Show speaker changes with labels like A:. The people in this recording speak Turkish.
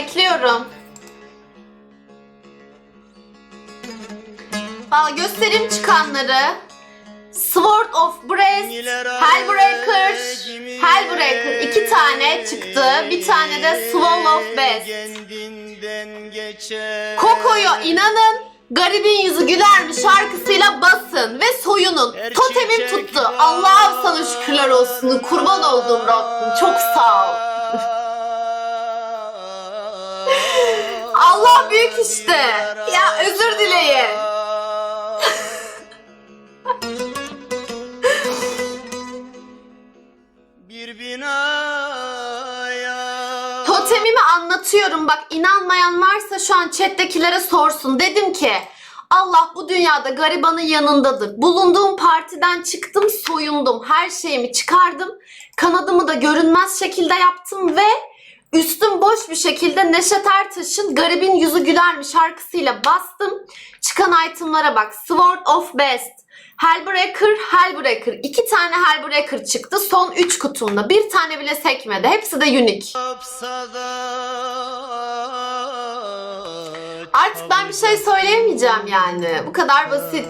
A: Bekliyorum. Valla göstereyim çıkanları. Sword of Brest, Hellbreaker, Hellbreaker iki tane çıktı. Bir tane de Sword of Best. Koko'yu inanın Garibin Yüzü Güler mi şarkısıyla basın ve soyunun. Totemim tuttu. Allah'ım sana şükürler olsun. Kurban olduğum Rabbim. Çok sağ ol. Allah büyük işte. Ya özür dileyin.
B: Bir binaya
A: Totemimi anlatıyorum bak inanmayan varsa şu an chat'tekilere sorsun. Dedim ki Allah bu dünyada garibanın yanındadır. Bulunduğum partiden çıktım soyundum. Her şeyimi çıkardım. Kanadımı da görünmez şekilde yaptım ve üstüm boş bir şekilde Neşet Ertaş'ın Garibin Yüzü Güler mi şarkısıyla bastım. Çıkan itemlara bak. Sword of Best. Hellbreaker, Hellbreaker. İki tane Hellbreaker çıktı. Son üç kutumda. Bir tane bile sekmedi. Hepsi de unique. Artık ben bir şey söyleyemeyeceğim yani. Bu kadar basit.